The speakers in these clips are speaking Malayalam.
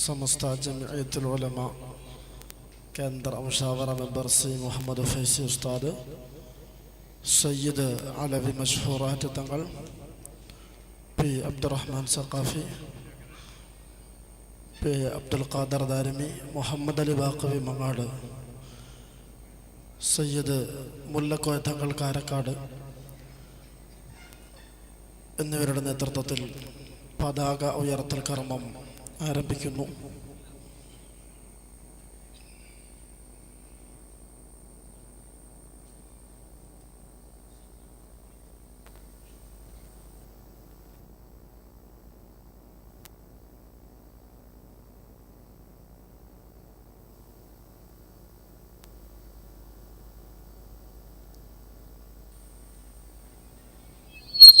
സമസ്ത ജമിയത്തുൽ ഉലമ. കേന്ദ്ര മുഷാവറ മെമ്പർ സി മുഹമ്മദ് ഫൈസി ഉസ്താദ് സയ്യിദ് അലവി മഷ്ഹൂറാറ്റ് തങ്ങൾ പി അബ്ദുറഹ്മാൻ സഖാഫി പി അബ്ദുൽ ഖാദർ ദാരിമി മുഹമ്മദ് അലി ബാക്കവി മങ്ങാട് സയ്യിദ് മുല്ലക്കോയ തങ്ങൾ കാരക്കാട് എന്നിവരുടെ നേതൃത്വത്തിൽ പതാക ഉയർത്തൽ കർമ്മം ആരംഭിക്കുന്നു.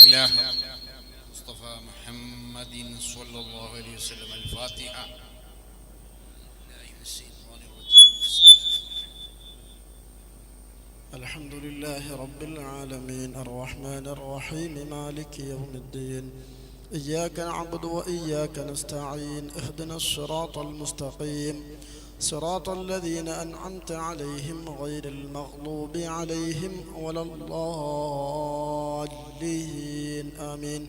ഇലാഹ. مصطفى محمد صلى الله عليه وسلم الفاتحة. الحمد لله رب العالمين الرحمن الرحيم مالك يوم الدين. إياك نعبد وإياك نستعين اهدنا الصراط المستقيم. صراط الذين أنعمت عليهم غير المغضوب عليهم ولا الضالين. آمين.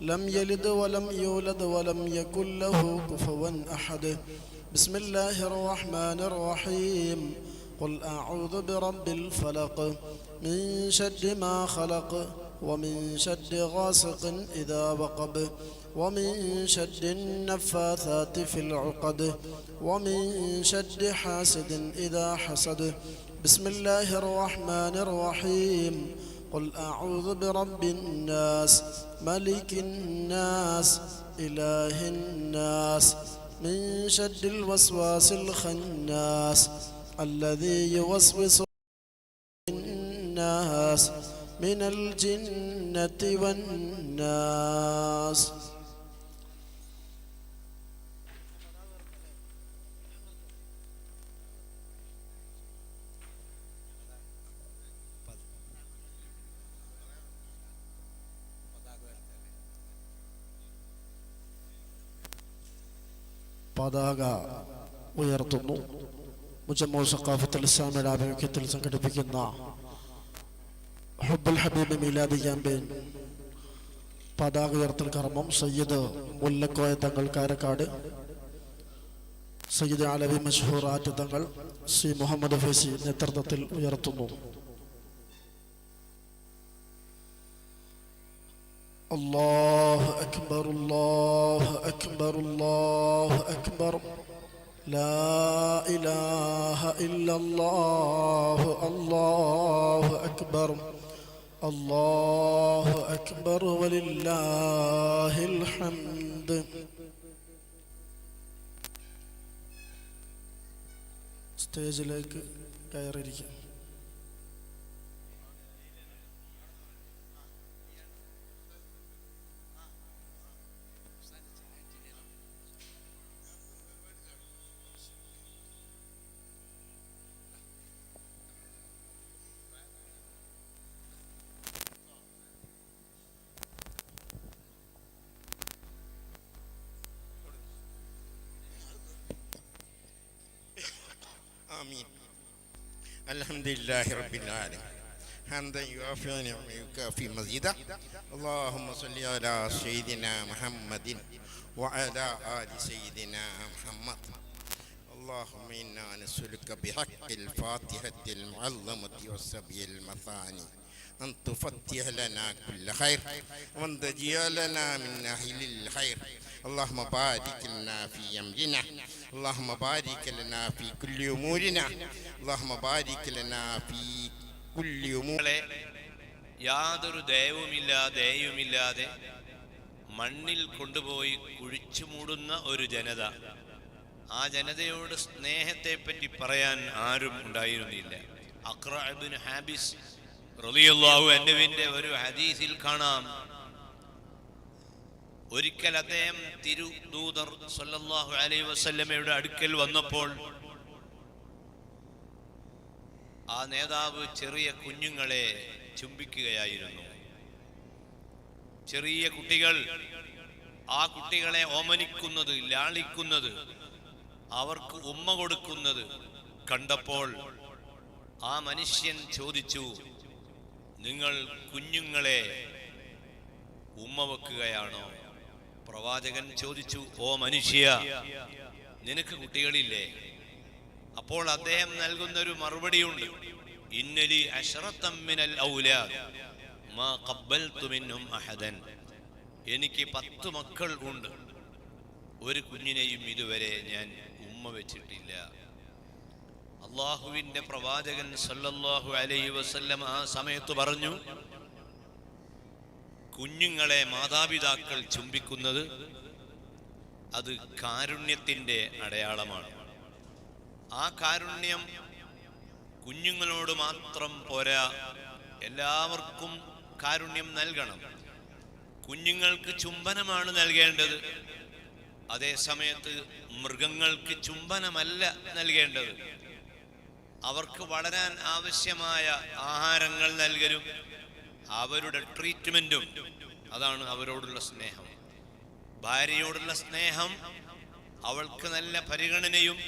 لم يلد ولم يولد ولم يكن له كفوا أحد. بسم الله الرحمن الرحيم. قل أعوذ برب الفلق. من شد ما خلق ومن شد غاسق إذا وقب. ومن شد النفاثات في العقد. ومن شد حاسد إذا حسد. بسم الله الرحمن الرحيم. قل أعوذ برب الناس ملك الناس إله الناس من شد الوسواس الخناس الذي يوسوس الناس من الجنة والناس. പതാക ഉയർത്തുന്നു. മുജമ്മു സഖാഫത്തുൽ ഇസ്ലാമിയുടെ ആഭിമുഖ്യത്തിൽ സംഘടിപ്പിക്കുന്ന ഹുബുൽ ഹബീബ് മീലാദി ക്യാമ്പയിൻ. പതാക ഉയർത്തൽ കർമ്മം സയ്യിദ് മുല്ലക്കോയ തങ്ങൾ കാരക്കാട് സയ്യിദ് അലവി മഷഹൂർ ആറ്റ് തങ്ങൾ സി മുഹമ്മദ് ഫൈസി നേതൃത്വത്തിൽ ഉയർത്തുന്നു. الله أكبر الله أكبر الله أكبر لا إله إلا الله الله أكبر الله أكبر ولله الحمد സ്റ്റേജിലേക്ക് കയറിയിരിക്കാം الحمد لله رب العالمين حمدا يوافي نعمه ويكافي مزيدا اللهم صل على سيدنا محمد وعلى آل سيدنا محمد اللهم إنا نسألك بحق الفاتحة المعظمة والسبي المثاني أن تفتح لنا كل خير وأن تجعل لنا من أهل الخير اللهم بارك لنا في أمرنا اللهم بارك لنا في كل أمورنا اللهم بارك لنا في كل أمور ളെ യാതൊരു ദയവുമില്ലാ ദയവുമില്ലാതെ മണ്ണിൽ കൊണ്ടുപോയി കുഴിച്ചു മൂടുന്ന ഒരു ജനത ആ ജനതയോട് സ്നേഹത്തെ പറ്റി പറയാൻ ആരും ഉണ്ടായിരുന്നില്ല അക്രബിൻ ഹാബിസ് റളിയല്ലാഹു അൻഹുവിന്റെ ഒരു ഹദീസിൽ കാണാം. ഒരിക്കൽ അദ്ദേഹം തിരുദൂതർ സല്ലല്ലാഹു അലൈഹി വസല്ലമയുടെ അടുക്കൽ വന്നപ്പോൾ ആ നേതാവ് ചെറിയ കുഞ്ഞുങ്ങളെ ചുംബിക്കുകയായിരുന്നു. ചെറിയ കുട്ടികൾ ആ കുട്ടികളെ ഓമനിക്കുന്നത് ലാളിക്കുന്നത് അവർക്ക് ഉമ്മ കൊടുക്കുന്നത് കണ്ടപ്പോൾ ആ മനുഷ്യൻ ചോദിച്ചു നിങ്ങൾ കുഞ്ഞുങ്ങളെ ഉമ്മ വെക്കുകയാണോ? പ്രവാചകൻ ചോദിച്ചു ഓ മനുഷ്യ നിനക്ക് കുട്ടികളില്ലേ? അപ്പോൾ അദ്ദേഹം നൽകുന്ന ഒരു മറുപടിയുണ്ട്. ഇന്നലി അഷറത്തമ്മിനൽ മാ ഖബ്ബൽതു മിൻഹും അഹദൻ. എനിക്ക് പത്ത് മക്കൾ ഉണ്ട്. ഒരു കുഞ്ഞിനെയും ഇതുവരെ ഞാൻ ഉമ്മ വെച്ചിട്ടില്ല. അള്ളാഹുവിന്റെ പ്രവാചകൻ സല്ലല്ലാഹു അലൈഹി വസല്ലം ആ സമയത്ത് പറഞ്ഞു കുഞ്ഞുങ്ങളെ മാതാപിതാക്കൾ ചുംബിക്കുന്നത് അത് കാരുണ്യത്തിന്റെ അടയാളമാണ്. ആ കാരുണ്യം കുഞ്ഞുങ്ങളോട് മാത്രം പോരാ എല്ലാവർക്കും കാരുണ്യം നൽകണം. കുഞ്ഞുങ്ങൾക്ക് ചുംബനമാണ് നൽകേണ്ടത്. അതേ സമയത്ത് മൃഗങ്ങൾക്ക് ചുംബനമല്ല നൽകേണ്ടത്. അവർക്ക് വളരാൻ ആവശ്യമായ ആഹാരങ്ങൾ നൽകലും അവരുടെ ട്രീറ്റ്മെന്റും അതാണ് അവരോടുള്ള സ്നേഹം. ഭാര്യയോടുള്ള സ്നേഹം അവൾക്ക് നല്ല പരിഗണനയും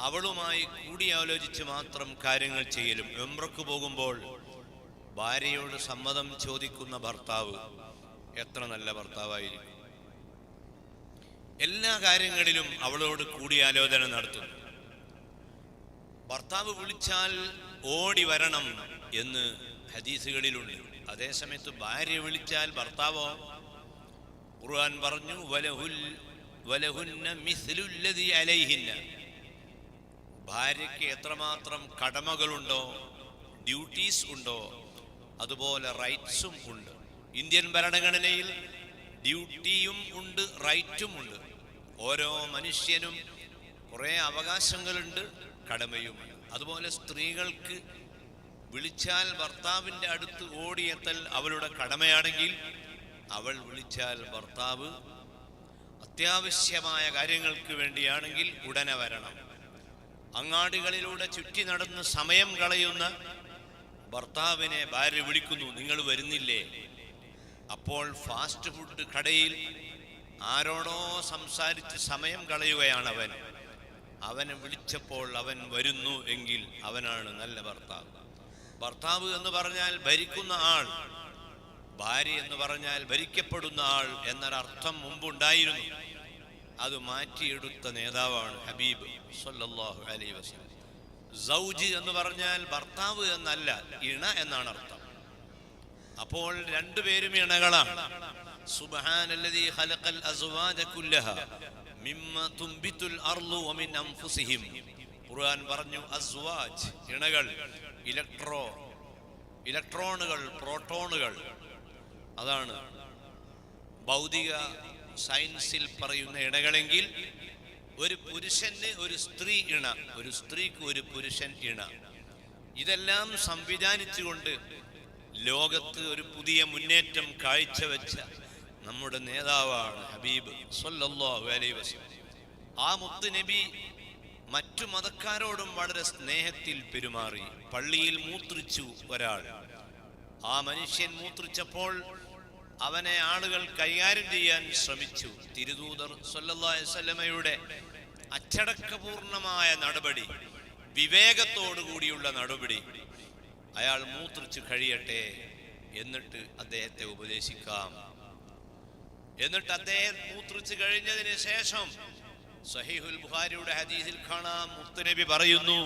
അവളുമായി കൂടിയാലോചിച്ച് മാത്രം കാര്യങ്ങൾ ചെയ്യലും. എംറക്ക് പോകുമ്പോൾ ഭാര്യയോട് സമ്മതം ചോദിക്കുന്ന ഭർത്താവ് എത്ര നല്ല ഭർത്താവായിരിക്കും. എല്ലാ കാര്യങ്ങളിലും അവളോട് കൂടിയാലോചന നടത്തുന്നു. ഭർത്താവ് വിളിച്ചാൽ ഓടി വരണം എന്ന് ഹദീസുകളിലുണ്ട്. അതേസമയത്ത് ഭാര്യ വിളിച്ചാൽ ഭർത്താവോ? ഖുർആൻ പറഞ്ഞു വലഹുൽ വലഹുന്ന അലൈഹിന്ന. ഭാര്യയ്ക്ക് എത്രമാത്രം കടമകളുണ്ടോ ഡ്യൂട്ടീസ് ഉണ്ടോ അതുപോലെ റൈറ്റ്സും ഉണ്ട്. ഇന്ത്യൻ ഭരണഘടനയിൽ ഡ്യൂട്ടിയും ഉണ്ട് റൈറ്റും ഉണ്ട്. ഓരോ മനുഷ്യനും കുറേ അവകാശങ്ങളുണ്ട് കടമയുമുണ്ട് അതുപോലെ സ്ത്രീകൾക്ക് വിളിച്ചാൽ ഭർത്താവിന്റെ അടുത്ത് ഓടിയെത്തൽ അവളുടെ കടമയാണെങ്കിൽ അവൾ വിളിച്ചാൽ ഭർത്താവ് അത്യാവശ്യമായ കാര്യങ്ങൾക്ക് വേണ്ടിയാണെങ്കിൽ ഉടനെ വരണം. അങ്ങാടികളിലൂടെ ചുറ്റി നടന്ന് സമയം കളയുന്ന ഭർത്താവിനെ ഭാര്യ വിളിക്കുന്നു നിങ്ങൾ വരുന്നില്ലേ? അപ്പോൾ ഫാസ്റ്റ് ഫുഡ് കടയിൽ ആരോടോ സംസാരിച്ച് സമയം കളയുകയാണ് അവൻ. അവനെ വിളിച്ചപ്പോൾ അവൻ വരുന്നു എങ്കിൽ അവനാണ് നല്ല ഭർത്താവ്. ഭർത്താവ് എന്ന് പറഞ്ഞാൽ ഭരിക്കുന്ന ആൾ ഭാര്യ എന്ന് പറഞ്ഞാൽ ഭരിക്കപ്പെടുന്ന ആൾ എന്നൊരർത്ഥം മുമ്പുണ്ടായിരുന്നു. അത് മാറ്റിയെടുത്ത നേതാവാണ് ഹബീബ് സല്ലല്ലാഹു അലൈഹി വസല്ലം. സൗജി എന്ന് പറഞ്ഞാൽ ഭർത്താവ് എന്നല്ല ഇണ എന്നാണ് അർത്ഥം. അപ്പോൾ രണ്ടുപേരും ഇണകളാണ്. കുല്ലഹ. ഖുർആൻ പറഞ്ഞു അസ്വാജ് ഇണകൾ ഇലക്ട്രോ ഇലക്ട്രോണുകൾ പ്രോട്ടോണുകൾ. അതാണ് ഭൗതിക സയൻസിൽ പറയുന്ന ഇണകളെങ്കിൽ ഒരു പുരുഷന് ഒരു സ്ത്രീ ഇണ ഒരു സ്ത്രീക്ക് ഒരു പുരുഷൻ ഇണ. ഇതെല്ലാം സംവിധാനിച്ചുകൊണ്ട് ലോകത്ത് ഒരു പുതിയ മുന്നേറ്റം കാഴ്ചവെച്ച നമ്മുടെ നേതാവാണ് ഹബീബ് അലൈഹി വസല്ലം. ആ മുത്ത് നബി മറ്റു മതക്കാരോടും വളരെ സ്നേഹത്തിൽ പെരുമാറി പള്ളിയിൽ മൂത്രിച്ചു ഒരാൾ. ആ മനുഷ്യൻ മൂത്രിച്ചപ്പോൾ അവനെ ആളുകൾ കൈകാര്യം ചെയ്യാൻ ശ്രമിച്ചു. തിരുദൂതർ സല്ലല്ലാഹു വസല്ലമയുടെ അച്ചടക്കപൂർണമായ നടപടി വിവേകത്തോടു കൂടിയുള്ള നടപടി അയാൾ മൂത്രിച്ചു കഴിയട്ടെ എന്നിട്ട് അദ്ദേഹത്തെ ഉപദേശിക്കാം. എന്നിട്ട് അദ്ദേഹം മൂത്രിച്ചു കഴിഞ്ഞതിന് ശേഷം സഹീഹുൽ ബുഖാരിയുടെ ഹദീസിൽ കാണാം മുത്തുനബി പറയുന്നു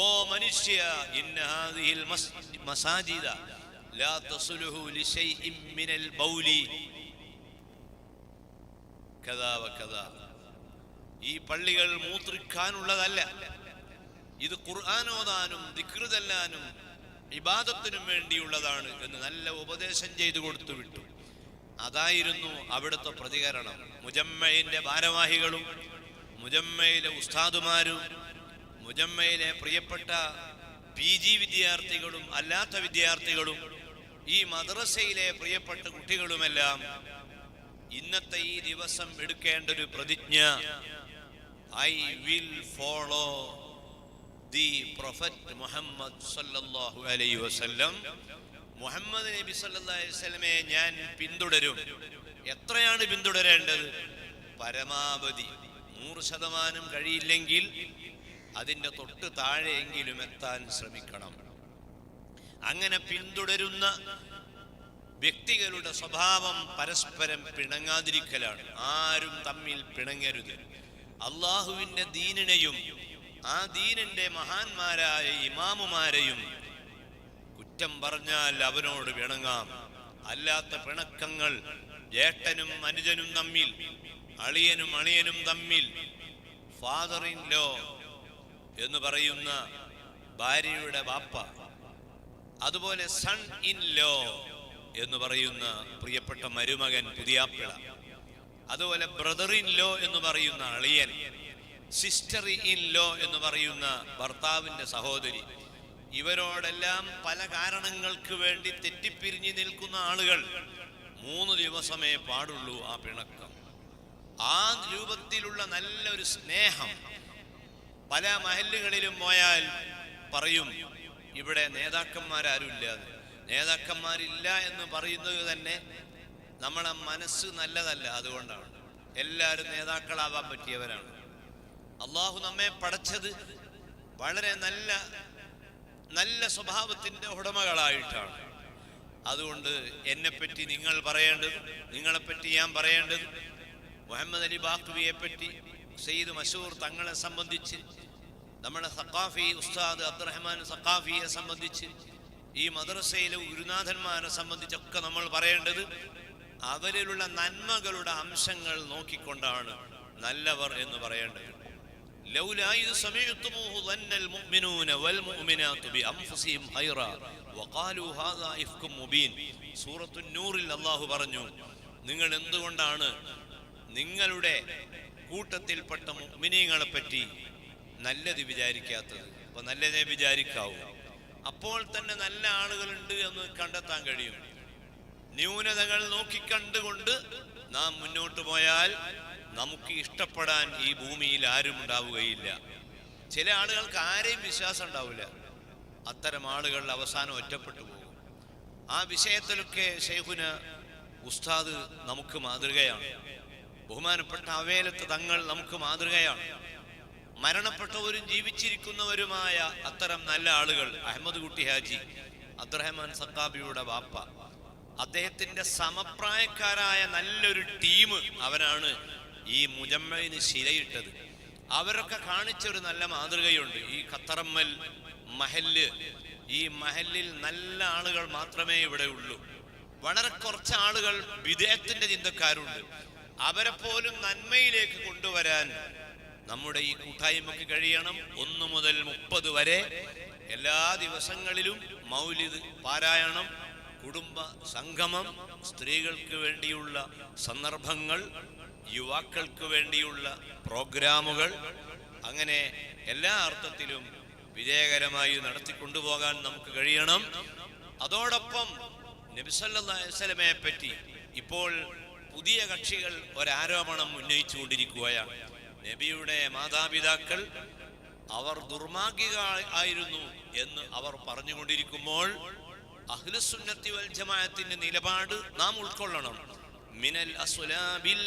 ഓ മനുഷ്യ ഇന്ന ഹാദിഹിൽ മസാജിദ ലാ തസ്ലുഹു ലിശൈഇൻ മിനൽ ബൗലി. കദാ വകദാ ഈ പള്ളികൾ മൂത്രിക്കാനുള്ളതല്ല. ഇത് ഖുർആൻ ഓതാനും ദിക്റ് ചെല്ലാനും ഇബാദത്തിനും വേണ്ടിയുള്ളതാണ് എന്ന് നല്ല ഉപദേശം ചെയ്തു കൊടുത്തു വിട്ടു. അതായിരുന്നു അവിടുത്തെ പ്രതികരണം. മുജമ്മയിന്റെ ഭാരവാഹികളും മുജമ്മയിലെ ഉസ്താദുമാരും മുജമ്മയിലെ പ്രിയപ്പെട്ട പി ജി വിദ്യാർത്ഥികളും അല്ലാത്ത വിദ്യാർത്ഥികളും ഈ മദ്രസയിലെ പ്രിയപ്പെട്ട കുട്ടികളുമെല്ലാം ഇന്നത്തെ ഈ ദിവസം എടുക്കേണ്ട ഒരു പ്രതിജ്ഞ I will follow the prophet Muhammad സല്ലല്ലാഹു അലൈഹി വസല്ലം മുഹമ്മദ് നബി വസല്ലമയെ ഞാൻ പിന്തുടരും. എത്രയാണ് പിന്തുടരേണ്ടത്? പരമാവധി നൂറ് ശതമാനം കഴിയില്ലെങ്കിൽ അതിന്റെ തൊട്ട് താഴെയെങ്കിലും എത്താൻ ശ്രമിക്കണം. അങ്ങനെ പിന്തുടരുന്ന വ്യക്തികളുടെ സ്വഭാവം പരസ്പരം പിണങ്ങാതിരിക്കലാണ്. ആരും തമ്മിൽ പിണങ്ങരുത്. അള്ളാഹുവിന്റെ ദീനിനെയും ആ ദീനിന്റെ മഹാന്മാരായ ഇമാമുമാരെയും കുറ്റം പറഞ്ഞാൽ അവനോട് പിണങ്ങാം. അല്ലാത്ത പിണക്കങ്ങൾ ജേട്ടനും അനുജനും തമ്മിൽ അളിയനും അണിയനും തമ്മിൽ ഫാദർ ഇൻ ലോ എന്ന് പറയുന്ന ഭാര്യയുടെ വാപ്പ അതുപോലെ സൺ ഇൻ ലോ എന്ന് പറയുന്ന പ്രിയപ്പെട്ട മരുമകൻ പുതിയാപ്പിള അതുപോലെ ബ്രദർ ഇൻ ലോ എന്ന് പറയുന്ന അളിയൻ സിസ്റ്റർ ഇൻ ലോ എന്ന് പറയുന്ന ഭർത്താവിന്റെ സഹോദരി ഇവരോടെല്ലാം പല കാരണങ്ങൾക്ക് വേണ്ടി തെറ്റിപ്പിരിഞ്ഞു നിൽക്കുന്ന ആളുകൾ മൂന്ന് ദിവസമേ പാടുള്ളൂ ആ പിണക്കം. ആ രൂപത്തിലുള്ള നല്ലൊരു സ്നേഹം പല മഹല്ലുകളിലും പോയാൽ പറയും ഇവിടെ നേതാക്കന്മാരാരുമില്ല നേതാക്കന്മാരില്ല എന്ന് പറയുന്നത് തന്നെ നമ്മളെ മനസ്സ് നല്ലതല്ല അതുകൊണ്ടാണ്. എല്ലാവരും നേതാക്കളാവാൻ പറ്റിയവരാണ്. അള്ളാഹു നമ്മെ പടച്ചത് വളരെ നല്ല നല്ല സ്വഭാവത്തിന്റെ ഉടമകളായിട്ടാണ്. അതുകൊണ്ട് എന്നെപ്പറ്റി നിങ്ങൾ പറയേണ്ടത് നിങ്ങളെപ്പറ്റി ഞാൻ പറയേണ്ടത് മുഹമ്മദ് അലി ബാഖുവിയെ പറ്റി സെയ്ദ് മഷൂർ തങ്ങളെ സംബന്ധിച്ച് നമ്മുടെ സക്കാഫി ഉസ്താദ് അബ്ദുറഹ്മാൻ സക്കാഫിയെ സംബന്ധിച്ച് ഈ മദ്രസയിലെ ഗുരുനാഥന്മാരെ സംബന്ധിച്ചൊക്കെ നമ്മൾ പറയേണ്ടത് അവരിലുള്ള നന്മകളുടെ അംശങ്ങൾ നോക്കിക്കൊണ്ടാണ് നല്ലവർ എന്ന് പറയേണ്ടത്. لولا إذ سمعتموه ظن المؤمنون والمؤمنات بأنفسهم خيرا وقالوا هذا إفك مبين സൂറത്തു നൂറിൽ അള്ളാഹു പറഞ്ഞു നിങ്ങൾ എന്തുകൊണ്ടാണ് നിങ്ങളുടെ കൂട്ടത്തിൽപ്പെട്ട മുഅ്മിനീങ്ങളെ പറ്റി നല്ലത് വിചാരിക്കാത്തത് അപ്പൊ നല്ലതേ വിചാരിക്കാവൂ അപ്പോൾ തന്നെ നല്ല ആളുകളുണ്ട് എന്ന് കണ്ടെത്താൻ കഴിയും ന്യൂനതകൾ നോക്കിക്കണ്ടുകൊണ്ട് നാം മുന്നോട്ട് പോയാൽ നമുക്ക് ഇഷ്ടപ്പെടാൻ ഈ ഭൂമിയിൽ ആരും ഉണ്ടാവുകയില്ല. ചില ആളുകൾക്ക് ആരെയും വിശ്വാസം ഉണ്ടാവില്ല. അത്തരം ആളുകൾ അവസാനം ഒറ്റപ്പെട്ടു പോകും. ആ വിഷയത്തിലൊക്കെ ഷെയ്ഖുന് ഉസ്താദ് നമുക്ക് മാതൃകയാണ്. ബഹുമാനപ്പെട്ട അവേലത്ത് തങ്ങൾ നമുക്ക് മാതൃകയാണ്. മരണപ്പെട്ടവരും ജീവിച്ചിരിക്കുന്നവരുമായ അത്തരം നല്ല ആളുകൾ അഹമ്മദ് കുട്ടി ഹാജി അബ്ദുറഹ്മാൻ സത്താബിയുടെ വാപ്പ അദ്ദേഹത്തിന്റെ സമപ്രായക്കാരായ നല്ലൊരു ടീം അവനാണ് ഈ മുജമ്മയിന് ശിലയിട്ടത്. അവരൊക്കെ കാണിച്ച ഒരു നല്ല മാതൃകയുണ്ട്. ഈ ഖത്തറമ്മൽ മഹല്ല്. ഈ മഹല്ലിൽ നല്ല ആളുകൾ മാത്രമേ ഇവിടെ ഉള്ളൂ. വളരെ കുറച്ച് ആളുകൾ വിദേഹത്തിന്റെ ചിന്തക്കാരുണ്ട്. അവരെ പോലും നന്മയിലേക്ക് കൊണ്ടുവരാൻ നമ്മുടെ ഈ കൂട്ടായ്മക്ക് കഴിയണം. ഒന്നു മുതൽ മുപ്പത് വരെ എല്ലാ ദിവസങ്ങളിലും മൗലിദ് പാരായണം കുടുംബ സംഗമം സ്ത്രീകൾക്ക് വേണ്ടിയുള്ള സന്ദർഭങ്ങൾ യുവാക്കൾക്ക് വേണ്ടിയുള്ള പ്രോഗ്രാമുകൾ അങ്ങനെ എല്ലാ അർത്ഥത്തിലും വിജയകരമായി നടത്തിക്കൊണ്ടുപോകാൻ നമുക്ക് കഴിയണം. അതോടൊപ്പം നബിസല്ലമയെ പറ്റി ഇപ്പോൾ പുതിയ കക്ഷികൾ ഒരാരോപണം ഉന്നയിച്ചുകൊണ്ടിരിക്കുകയാണ് നബിയുടെ മാതാപിതാക്കൾ അവർ ദുർമാർഗിക ആയിരുന്നു എന്ന് അവർ പറഞ്ഞുകൊണ്ടിരിക്കുമ്പോൾ അഹ്ലുസുന്നത്തി വൽ ജമാഅത്തിന്റെ നിലപാട് നാം ഉൾക്കൊള്ളണം. മിനൽ അസ്ലാബിൽ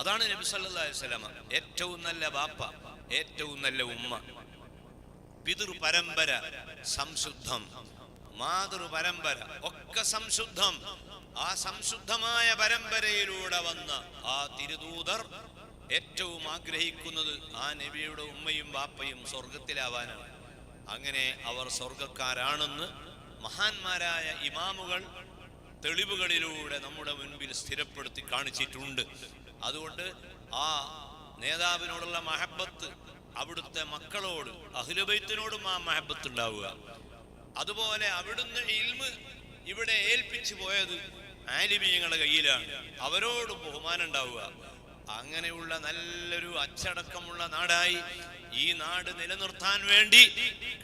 അതാണ് നബി സല്ലല്ലാഹു വസല്ലമ ഏറ്റവും നല്ല ബാപ്പ ഏറ്റവും നല്ല ഉമ്മ. പിതൃ പരമ്പര സംശുദ്ധം മാതൃ പരമ്പര ഒക്കെ സംശുദ്ധം. ആ സംശുദ്ധമായ പരമ്പരയിലൂടെ വന്ന ആ തിരുദൂതർ ഏറ്റവും ആഗ്രഹിക്കുന്നത് ആ നബിയുടെ ഉമ്മയും ബാപ്പയും സ്വർഗത്തിലാവാനാണ് അങ്ങനെ അവർ സ്വർഗക്കാരാണെന്ന് മഹാന്മാരായ ഇമാമുകൾ തെളിവുകളിലൂടെ നമ്മുടെ മുൻപിൽ സ്ഥിരപ്പെടുത്തി കാണിച്ചിട്ടുണ്ട്. അതുകൊണ്ട് ആ നേതാവിനോടുള്ള മഹബത്ത് അവിടുത്തെ മക്കളോട് അഹുലബൈത്തിനോടും ആ മഹബത്ത് ഉണ്ടാവുക. അതുപോലെ അവിടുന്ന് ഇൽമ് ഇവിടെ ഏൽപ്പിച്ചു പോയത് ആലിമീങ്ങളുടെ കയ്യിലാണ്. അവരോട് ബഹുമാനം ഉണ്ടാവുക. അങ്ങനെയുള്ള നല്ലൊരു അച്ചടക്കമുള്ള നാടായി ഈ നാട് നിലനിർത്താൻ വേണ്ടി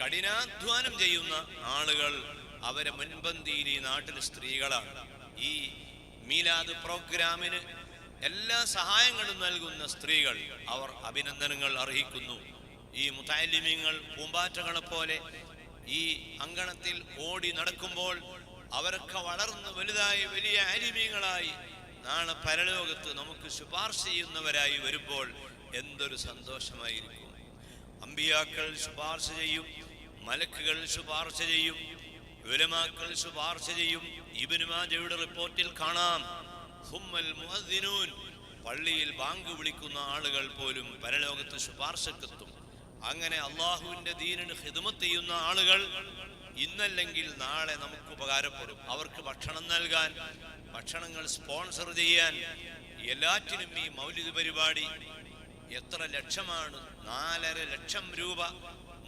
കഠിനാധ്വാനം ചെയ്യുന്ന ആളുകൾ അവരെ മുൻപന്തിയിൽ ഈ നാട്ടിലെ സ്ത്രീകളാണ്. ഈ മീലാദ് പ്രോഗ്രാമിന് എല്ലാ സഹായങ്ങളും നൽകുന്ന സ്ത്രീകൾ അവർ അഭിനന്ദനങ്ങൾ അർഹിക്കുന്നു. ഈ മുത്താലിമ്യങ്ങൾ പൂമ്പാറ്റകളെ പോലെ ഈ അങ്കണത്തിൽ ഓടി നടക്കുമ്പോൾ അവരൊക്കെ വളർന്ന് വലുതായി വലിയ ആലിമ്യങ്ങളായി നാളെ പരലോകത്ത് നമുക്ക് ശുപാർശ ചെയ്യുന്നവരായി വരുമ്പോൾ എന്തൊരു സന്തോഷമായിരിക്കും. അമ്പിയാക്കൾ ശുപാർശ ചെയ്യും മലക്കുകൾ ശുപാർശ ചെയ്യും ഉലമാക്കൾ ശുപാർശ ചെയ്യും. ഇബിനുമാജയുടെ റിപ്പോർട്ടിൽ കാണാം. ഹുമ്മൽ മുഹദ്ദിനൂൻ പള്ളിയിൽ ബാങ്ക് വിളിക്കുന്ന ആളുകൾ പോലും പരലോകത്ത് ശുപാർശക്കെത്തും. അങ്ങനെ അള്ളാഹുവിന്റെ ദീനിന് ഹിദമത്ത് ചെയ്യുന്ന ആളുകൾ ഇന്നല്ലെങ്കിൽ നാളെ നമുക്ക് ഉപകാരപ്പെടും. അവർക്ക് ഭക്ഷണം നൽകാൻ ഭക്ഷണങ്ങൾ സ്പോൺസർ ചെയ്യാൻ എല്ലാറ്റിനും ഈ മൗലിക പരിപാടി എത്ര ലക്ഷമാണ്? നാലര ലക്ഷം രൂപ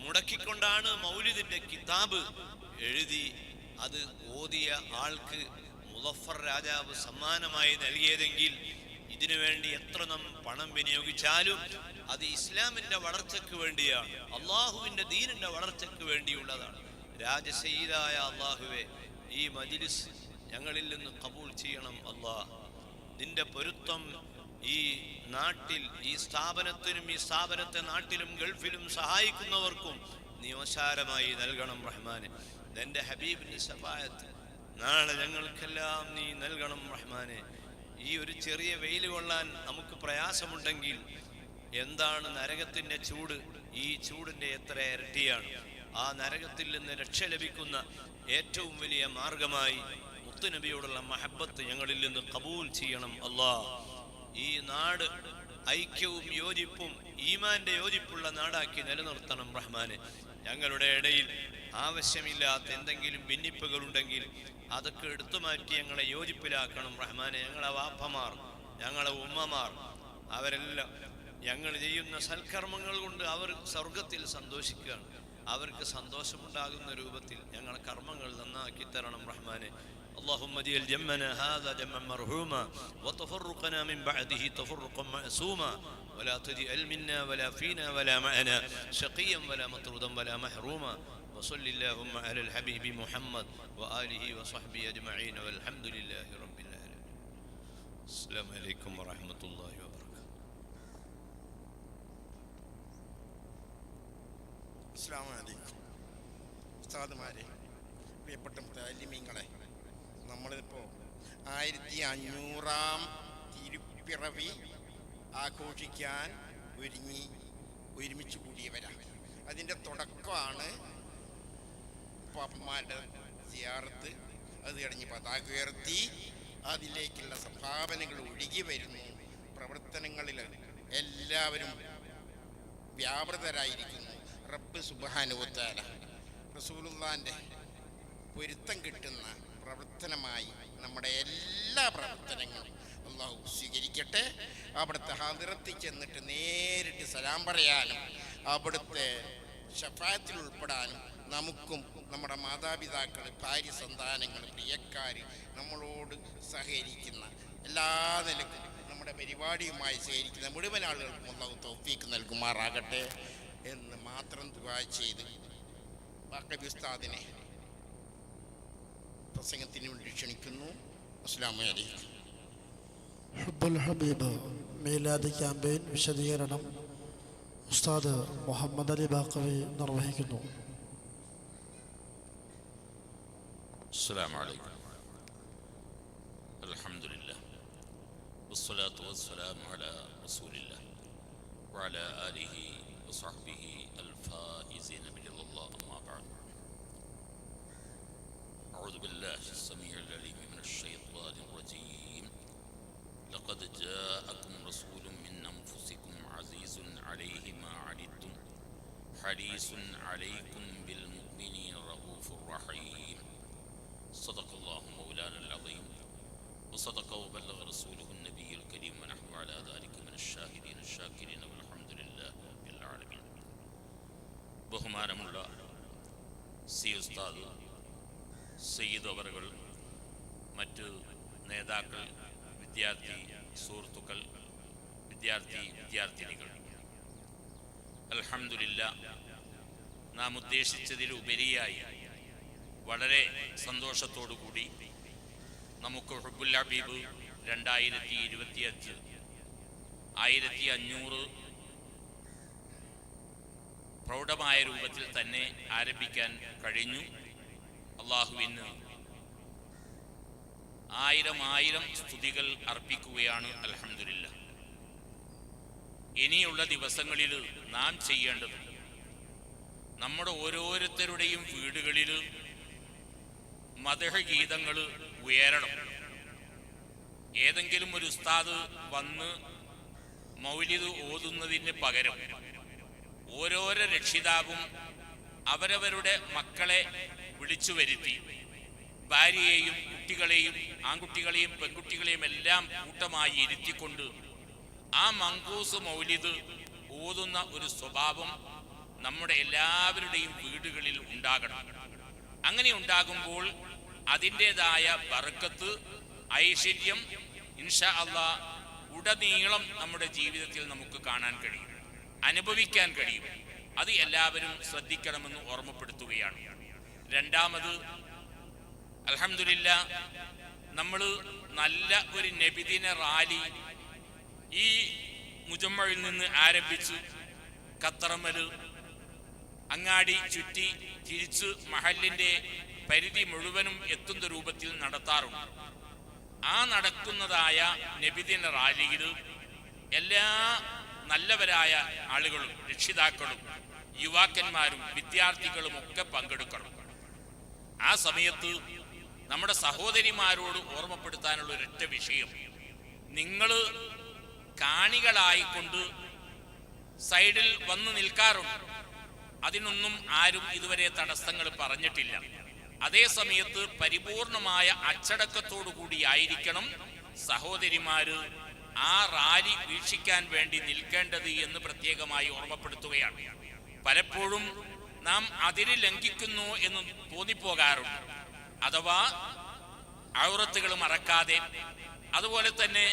മുടക്കിക്കൊണ്ടാണ് മൗലിദിന്റെ കിതാബ് എഴുതി അത് ഓതിയ ആൾക്ക് മുലഫർ രാജാവ് സമ്മാനമായി നൽകിയതെങ്കിൽ ഇതിനു വേണ്ടി എത്ര നാം പണം വിനിയോഗിച്ചാലും അത് ഇസ്ലാമിന്റെ വളർച്ചയ്ക്ക് വേണ്ടിയാണ്. അള്ളാഹുവിന്റെ ദീനിന്റെ വളർച്ചയ്ക്ക് വേണ്ടിയുള്ളതാണ്. രാജസീതായ അള്ളാഹുവെ ഈ മജിലിസ് ഞങ്ങളിൽ നിന്ന് കബൂൾ ചെയ്യണം അള്ളാഹ് നിന്റെ പൊരുത്തം ഈ നാട്ടിൽ ഈ സ്ഥാപനത്തിനും ഈ സ്ഥാപനത്തെ നാട്ടിലും ഗൾഫിലും സഹായിക്കുന്നവർക്കും നീ ഓശാരമായി നൽകണം റഹ്മാനെ. നിന്റെ ഹബീബിന്റെ സഫായത്ത് നാളെ ഞങ്ങൾക്കെല്ലാം നീ നൽകണം റഹ്മാനെ. ഈ ഒരു ചെറിയ വെയിൽ കൊള്ളാൻ നമുക്ക് പ്രയാസമുണ്ടെങ്കിൽ എന്താണ് നരകത്തിന്റെ ചൂട്? ഈ ചൂടിന്റെ എത്ര ഇരട്ടിയാണ്? ആ നരകത്തിൽ നിന്ന് രക്ഷ ലഭിക്കുന്ന ഏറ്റവും വലിയ മാർഗമായി മുത്തുനബിയോടുള്ള മഹബത്ത് ഞങ്ങളിൽ നിന്ന് കബൂൽ ചെയ്യണം അല്ലാ ഈ നാട് ഐക്യവും യോജിപ്പും ഈമാന്റെ യോജിപ്പുള്ള നാടാക്കി നിലനിർത്തണം റഹ്മാനെ. ഞങ്ങളുടെ ഇടയിൽ ആവശ്യമില്ലാത്ത എന്തെങ്കിലും ഭിന്നിപ്പുകൾ ഉണ്ടെങ്കിൽ അതൊക്കെ എടുത്തു മാറ്റി ഞങ്ങളെ യോജിപ്പിലാക്കണം റഹ്മാനെ ഞങ്ങളെ വാപ്പമാർ ഞങ്ങളെ ഉമ്മമാർ അവരെല്ലാം ഞങ്ങൾ ചെയ്യുന്ന സൽക്കർമ്മങ്ങൾ കൊണ്ട് അവർ സ്വർഗത്തിൽ സന്തോഷിക്കുകയാണ് അവർക്ക് സന്തോഷമുണ്ടാകുന്ന രൂപത്തിൽ ഞങ്ങളെ കർമ്മങ്ങൾ നന്നാക്കി തരണം റഹ്മാനെ اللهم اجعل جمعنا هذا جمعا مرحوما وتفرقنا من بعده تفرقا معصوما ولا تجعل منا ولا فينا ولا معنا شقيا ولا مطرودا ولا محروما وصل اللهم على الحبيب محمد وآله وصحبه أجمعين والحمد لله رب العالمين السلام عليكم ورحمة الله وبركاته അസ്സാം വലൈക്കും ഉസ്താദുമാരെ പ്രിയപ്പെട്ട മുത്താലിമീങ്ങളെ നമ്മളിപ്പോൾ ആയിരത്തി അഞ്ഞൂറാം തിരുപ്പിറവി ആഘോഷിക്കാൻ ഒരുങ്ങി ഒരുമിച്ച് കൂടിയവരാണ് അതിന്റെ തുടക്കമാണ് പാപ്പന്മാരുടെ സിയാറത്ത്. അത് കഴിഞ്ഞ് പതാക ഉയർത്തി അതിലേക്കുള്ള സംഭാവനകൾ ഒഴുകി വരുന്നു. പ്രവർത്തനങ്ങളിൽ എല്ലാവരും വ്യാപൃതരായിരിക്കുന്നു. റബ്ബ് സുബാനുവത്താല റസൂലുള്ളാന്റെ പൊരുത്തം കിട്ടുന്ന പ്രവർത്തനമായി നമ്മുടെ എല്ലാ പ്രവർത്തനങ്ങളും അള്ളാഹു സ്വീകരിക്കട്ടെ. അവിടുത്തെ ഹാദിറത്തിൽ ചെന്നിട്ട് നേരിട്ട് സലാം പറയാനും അവിടുത്തെ ഷഫായത്തിൽ ഉൾപ്പെടാനും നമുക്കും നമ്മുടെ മാതാപിതാക്കൾ ഭാര്യ സന്താനങ്ങൾ പ്രിയക്കാർ നമ്മളോട് സഹകരിക്കുന്ന എല്ലാ നിലക്കും നമ്മുടെ പരിപാടിയുമായി സഹകരിക്കുന്ന മുഴുവൻ ആളുകൾക്കും അള്ളാഹു തൗഫീക്ക് നൽകുമാറാകട്ടെ എന്ന് മാത്രം ദുബായ് ചെയ്ത് ബാക്കബി ഉസ്താദിനെ പ്രസംഗത്തിന് വേണ്ടി ക്ഷണിക്കുന്നു. അസ്സാം വലൈക്കും ഹുബുൽ ഹബീബ് മീലാദ് ക്യാമ്പയിൻ വിശദീകരണം ഉസ്താദ് മുഹമ്മദ് അലി ബാക്കവി നിർവഹിക്കുന്നു السلام عليكم الحمد لله والصلاة والسلام على رسول الله وعلى آله وصحبه സി ഉസ്താദ് സയ്യിദ് അവറുകൾ മറ്റ് നേതാക്കൾ വിദ്യാർത്ഥി സുഹൃത്തുക്കൾ വിദ്യാർത്ഥി വിദ്യാർത്ഥിനികൾ. അലഹമില്ല നാം ഉദ്ദേശിച്ചതിലുപരിയായി വളരെ കൂടി നമുക്ക് ഹുബുൽ ഹബീബ് രണ്ടായിരത്തി ഇരുപത്തിയഞ്ച് ആയിരത്തി അഞ്ഞൂറ് പ്രൗഢമായ രൂപത്തിൽ തന്നെ ആരംഭിക്കാൻ കഴിഞ്ഞു. അള്ളാഹുവിന് ആയിരം ആയിരം സ്തുതികൾ അർപ്പിക്കുകയാണ് അലഹമില്ല ഇനിയുള്ള ദിവസങ്ങളിൽ നാം ചെയ്യേണ്ടത് നമ്മുടെ ഓരോരുത്തരുടെയും വീടുകളിൽ മതഹഗീതങ്ങൾ ഉയരണം. ഏതെങ്കിലും ഒരു ഉസ്താദ് വന്ന് മൗലിത് ഓതുന്നതിന് പകരം ഓരോരോ രക്ഷിതാവും അവരവരുടെ മക്കളെ വിളിച്ചു വരുത്തി. ഭാര്യയെയും കുട്ടികളെയും ആൺകുട്ടികളെയും പെൺകുട്ടികളെയും എല്ലാം കൂട്ടമായി ഇരുത്തിക്കൊണ്ട് ആ മങ്കൂസ് മൗലിദ് ഓതുന്ന ഒരു സ്വഭാവം നമ്മുടെ എല്ലാവരുടെയും വീടുകളിൽ ഉണ്ടാകണം. അങ്ങനെ ഉണ്ടാകുമ്പോൾ അതിന്റെതായ ബർക്കത്ത് ഐശ്വര്യം ഇൻഷ അള്ളാ ഉടനീളം നമ്മുടെ ജീവിതത്തിൽ നമുക്ക് കാണാൻ കഴിയും. അനുഭവിക്കാൻ കഴിയും. അത് എല്ലാവരും ശ്രദ്ധിക്കണമെന്ന് ഓർമ്മപ്പെടുത്തുകയാണ്. രണ്ടാമത് അലഹമില്ല നമ്മൾ നല്ല ഒരു നബിദിന റാലി ഈ മുജമ്മയിൽ നിന്ന് ആരംഭിച്ച്. ഖത്തറമൽ അങ്ങാടി ചുറ്റി തിരിച്ച് മഹലിന്റെ പരിധി മുഴുവനും എത്തുന്ന രൂപത്തിൽ നടത്താറുണ്ട്. ആ നടക്കുന്നതായ നബിദിന റാലിയിൽ എല്ലാ നല്ലവരായ ആളുകളും രക്ഷിതാക്കളും യുവാക്കന്മാരും വിദ്യാർത്ഥികളും ഒക്കെ പങ്കെടുക്കണം. ആ സമയത്ത് നമ്മുടെ സഹോദരിമാരോട് ഓർമ്മപ്പെടുത്താനുള്ള ഒരൊറ്റ വിഷയം. നിങ്ങൾ കാണികളായിക്കൊണ്ട് സൈഡിൽ വന്ന് നിൽക്കാറുണ്ട്. അതിനൊന്നും ആരും ഇതുവരെ തടസ്സങ്ങൾ പറഞ്ഞിട്ടില്ല. അതേ സമയത്ത് പരിപൂർണമായ അച്ചടക്കത്തോടു കൂടിയായിരിക്കണം സഹോദരിമാര് ആ റാലി വീക്ഷിക്കാൻ വേണ്ടി നിൽക്കേണ്ടത് എന്ന് പ്രത്യേകമായി ഓർമ്മപ്പെടുത്തുകയാണ്. പലപ്പോഴും നാം അതിര് ലംഘിക്കുന്നു എന്ന് തോന്നിപ്പോകാറുണ്ട്. അഥവാ ഔറത്തുകൾ മറക്കാതെ അതുപോലെ തന്നെ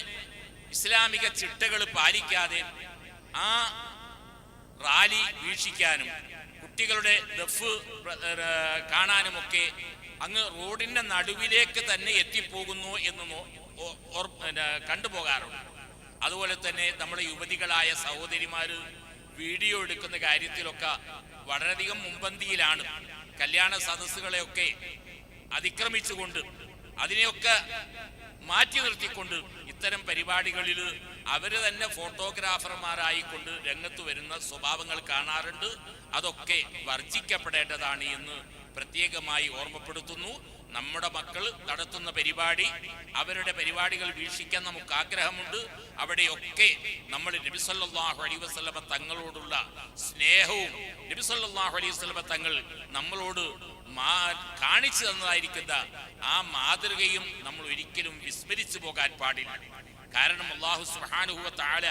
ഇസ്ലാമിക ചിട്ടകൾ പാലിക്കാതെ ആ റാലി വീക്ഷിക്കാനും കുട്ടികളുടെ ദഫ് കാണാനുമൊക്കെ അങ്ങ് റോഡിന്റെ നടുവിലേക്ക് തന്നെ എത്തിപ്പോകുന്നു എന്ന് കണ്ടുപോകാറുണ്ട്. അതുപോലെ തന്നെ നമ്മുടെ യുവതികളായ സഹോദരിമാര് വീഡിയോ എടുക്കുന്ന കാര്യത്തിലൊക്കെ വളരെയധികം മുൻപന്തിയിലാണ്. കല്യാണ സദസ്സുകളെയൊക്കെ അതിക്രമിച്ചുകൊണ്ട് അതിനെയൊക്കെ മാറ്റി നിർത്തിക്കൊണ്ട് ഇത്തരം പരിപാടികളിൽ അവർ തന്നെ ഫോട്ടോഗ്രാഫർമാരായിക്കൊണ്ട് രംഗത്ത് വരുന്ന സ്വഭാവങ്ങൾ കാണാറുണ്ട്. അതൊക്കെ വർജിക്കപ്പെടേണ്ടതാണ് എന്ന് പ്രത്യേകമായി ഓർമ്മപ്പെടുത്തുന്നു. നമ്മുടെ മക്കൾ നടത്തുന്ന പരിപാടി അവരുടെ പരിപാടികൾ വീക്ഷിക്കാൻ നമുക്ക് ആഗ്രഹമുണ്ട്. അവിടെയൊക്കെ നമ്മൾ നബിസല്ലാഹു അലൈ വസ്ലമ തങ്ങളോടുള്ള സ്നേഹവും നബിസല്ലാഹു അലൈഹി വസ്ലമ തങ്ങൾ നമ്മളോട് കാണിച്ചു തന്നതായിരിക്കുന്ന ആ മാതൃകയും നമ്മൾ ഒരിക്കലും വിസ്മരിച്ചു പോകാൻ പാടില്ല. കാരണം അള്ളാഹു സുബ്ഹാനഹു താല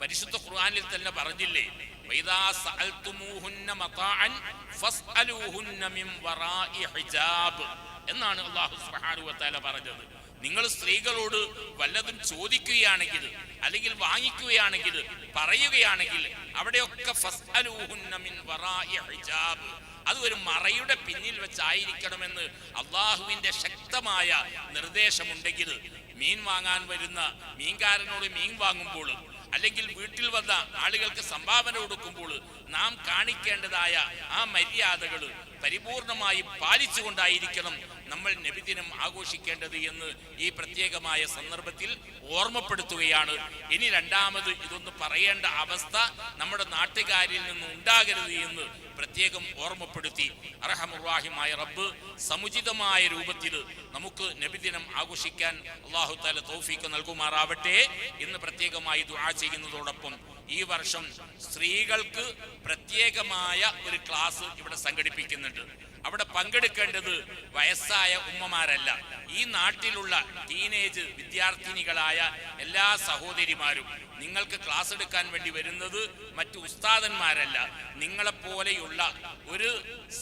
പരിശുദ്ധ ഖുർആാനിൽ തന്നെ പറഞ്ഞില്ലേ ഫസ്അലൂഹുന്ന മിൻ വറാഇ ഹിജാബ്. എന്നാണ് അള്ളാഹു സുബ്ഹാനഹു താല പറഞ്ഞത്. നിങ്ങൾ സ്ത്രീകളോട് വല്ലതും ചോദിക്കുകയാണെങ്കിൽ അല്ലെങ്കിൽ വാങ്ങിക്കുകയാണെങ്കിൽ പറയുകയാണെങ്കിൽ അവിടെയൊക്കെ അത് ഒരു മറയുടെ പിന്നിൽ വെച്ചായിരിക്കണമെന്ന് അള്ളാഹുവിന്റെ ശക്തമായ നിർദ്ദേശമുണ്ടെങ്കിൽ മീൻ വാങ്ങാൻ വരുന്ന മീൻകാരനോട് മീൻ വാങ്ങുമ്പോൾ അല്ലെങ്കിൽ വീട്ടിൽ വന്ന ആളുകൾക്ക് സംഭാവന കൊടുക്കുമ്പോൾ നാം കാണിക്കേണ്ടതായ ആ മര്യാദകൾ പരിപൂർണമായി പാലിച്ചുകൊണ്ടായിരിക്കണം നമ്മൾ നബിദിനം ആഘോഷിക്കേണ്ടത് എന്ന് ഈ പ്രത്യേകമായ സന്ദർഭത്തിൽ ഓർമ്മപ്പെടുത്തുകയാണ്. ഇനി രണ്ടാമത് ഇതൊന്ന് പറയേണ്ട അവസ്ഥ നമ്മുടെ നാട്ടുകാരിൽ നിന്ന് ഉണ്ടാകരുത് എന്ന് പ്രത്യേകം ഓർമ്മപ്പെടുത്തി. അറഹമുറാഹിമായ റബ്ബ് സമുചിതമായ രൂപത്തിൽ നമുക്ക് നബിദിനം ആഘോഷിക്കാൻ അള്ളാഹു താല തൗഫീക്ക് നൽകുമാറാവട്ടെ എന്ന് പ്രത്യേകമായി ദുആ ചെയ്യുന്നതോടൊപ്പം ഈ വർഷം സ്ത്രീകൾക്ക് പ്രത്യേകമായ ഒരു ക്ലാസ് ഇവിടെ സംഘടിപ്പിക്കുന്നുണ്ട്. അവിടെ പങ്കെടുക്കേണ്ടത് വയസ്സായ ഉമ്മമാരല്ല. ഈ നാട്ടിലുള്ള ടീനേജ് വിദ്യാർത്ഥിനികളായ എല്ലാ സഹോദരിമാരും നിങ്ങൾക്ക് ക്ലാസ് എടുക്കാൻ വേണ്ടി വരുന്നത് മറ്റു ഉസ്താദന്മാരല്ല. നിങ്ങളെപ്പോലെയുള്ള ഒരു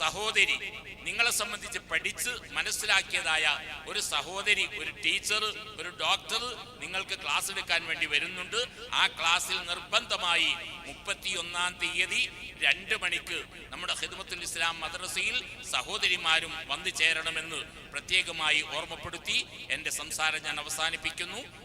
സഹോദരി നിങ്ങളെ സംബന്ധിച്ച് പഠിച്ച് മനസ്സിലാക്കിയതായ ഒരു സഹോദരി ഒരു ടീച്ചർ ഒരു ഡോക്ടർ നിങ്ങൾക്ക് ക്ലാസ് എടുക്കാൻ വേണ്ടി വരുന്നുണ്ട്. ആ ക്ലാസ്സിൽ നിർബന്ധമായി മുപ്പത്തിയൊന്നാം തീയതി രണ്ട് മണിക്ക് നമ്മുടെ ഹിദ്മത്തുൽ ഇസ്ലാം മദ്രസയിൽ സഹോദരിമാരും വന്നു ചേരണമെന്ന് പ്രത്യേകമായി ഓർമ്മപ്പെടുത്തി എന്റെ സംസാരം ഞാൻ അവസാനിപ്പിക്കുന്നു.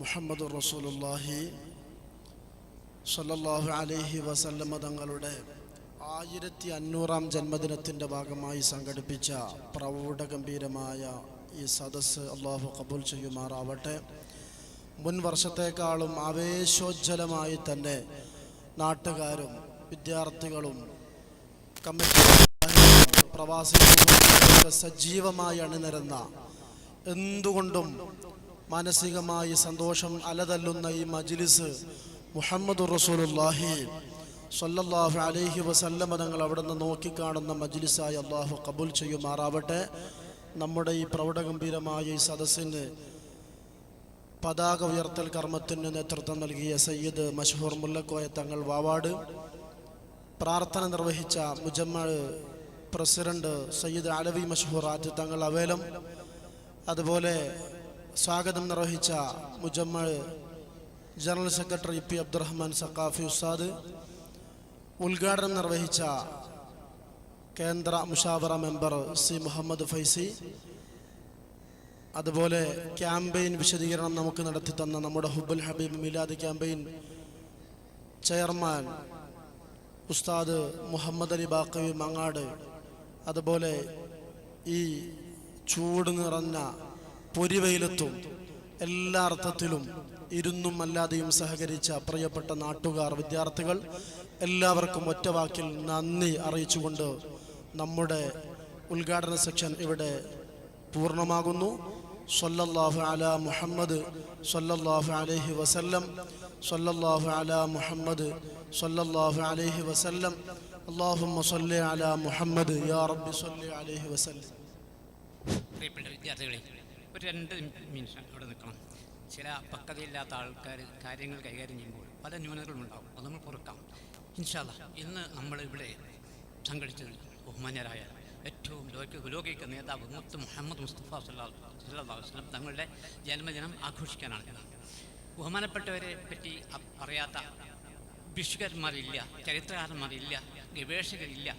മുഹമ്മദ് റസൂലുള്ളാഹി സല്ലല്ലാഹു അലൈഹി വസല്ലമ തങ്ങളുടെ ആയിരത്തി അഞ്ഞൂറാം ജന്മദിനത്തിന്റെ ഭാഗമായി സംഘടിപ്പിച്ച പ്രൗഢഗംഭീരമായ ഈ സദസ് അള്ളാഹു കബൂൽ ചെയ്യുമാറാവട്ടെ. മുൻ വർഷത്തെക്കാളും ആവേശോജ്വലമായി തന്നെ നാട്ടുകാരും വിദ്യാർത്ഥികളും കമ്മിറ്റി പ്രവാസികളും സജീവമായി അണിനിരന്ന എന്തുകൊണ്ടും മാനസികമായി സന്തോഷം അലതല്ലുന്ന ഈ മജ്ലിസ് മുഹമ്മദ് റസൂലുള്ളാഹി സല്ലല്ലാഹു അലൈഹി വസല്ലമ തങ്ങൾ അവിടെ നിന്ന് നോക്കിക്കാണുന്ന മജ്ലിസായി അള്ളാഹു കബൂൽ ചെയ്യുമാറാവട്ടെ. നമ്മുടെ ഈ പ്രൗഢഗംഭീരമായ ഈ സദസ്സിന് പതാക ഉയർത്തൽ കർമ്മത്തിന് നേതൃത്വം നൽകിയ സയ്യിദ് മഷഹൂർ മുല്ലക്കോയ തങ്ങൾ വാവാട്. പ്രാർത്ഥന നിർവഹിച്ച മുജമ്മ പ്രസിഡന്റ് സയ്യിദ് അലവി മഷഹൂർ ആറ്റ് തങ്ങൾ അവേലം അതുപോലെ സ്വാഗതം നിർവഹിച്ച Mujamma general secretary P Abdurahman Saqafi ഉസ്താദ് ഉദ്ഘാടനം നിർവഹിച്ച കേന്ദ്ര മുഷാവറ മെമ്പർ സി മുഹമ്മദ് ഫൈസി അതുപോലെ ക്യാമ്പയിൻ വിശദീകരണം നമുക്ക് നടത്തി തന്ന നമ്മുടെ ഹുബുൽ ഹബീബ് മിലാദ് ക്യാമ്പയിൻ ചെയർമാൻ ഉസ്താദ് മുഹമ്മദ് അലി ബാക്കവി മങ്ങാട് അതുപോലെ ഈ ചൂട് നിറഞ്ഞ പൊരിവെയിലത്തും എല്ലാ അർത്ഥത്തിലും ഇരുന്നും അല്ലാതെയും സഹകരിച്ച പ്രിയപ്പെട്ട നാട്ടുകാർ വിദ്യാർത്ഥികൾ എല്ലാവർക്കും ഒറ്റവാക്കിൽ നന്ദി അറിയിച്ചുകൊണ്ട് നമ്മുടെ ഉദ്ഘാടന സെക്ഷൻ ഇവിടെ പൂർണമാകുന്നു. സല്ലല്ലാഹു അല മുഹമ്മദ് സല്ലല്ലാഹു അലൈഹി വസല്ലം സല്ലല്ലാഹു അല മുഹമ്മദ് സല്ലല്ലാഹു അലൈഹി വസല്ലം. അല്ലാഹുമ്മ സല്ലി അല മുഹമ്മദ് യാ റബ്ബി സല്ലി അലൈഹി വസല്ലം. പ്രിയപ്പെട്ട വിദ്യാർത്ഥികളെ ഒരു രണ്ട് മിനിറ്റ് അവിടെ നിൽക്കണം. ചില പക്വതയില്ലാത്ത ആൾക്കാർ കാര്യങ്ങൾ കൈകാര്യം ചെയ്യുമ്പോൾ പല ന്യൂനതകളും ഉണ്ടാവും. അത് നമ്മൾ പുറക്കാം. ഇൻഷാല്ല ഇന്ന് നമ്മൾ ഇവിടെ സംഘടിച്ചത് ബഹുമാന്യരായ ഏറ്റവും ലോക ലോകിക നേതാവ് മുത്ത് മുഹമ്മദ് മുസ്തഫ വസല്ലം തങ്ങളുടെ ജന്മദിനം ആഘോഷിക്കാനാണ് ബഹുമാനപ്പെട്ടവരെ പറ്റി അറിയാത്ത ഭിഷുകന്മാരില്ല ചരിത്രകാരന്മാരില്ല ഗവേഷകരില്ല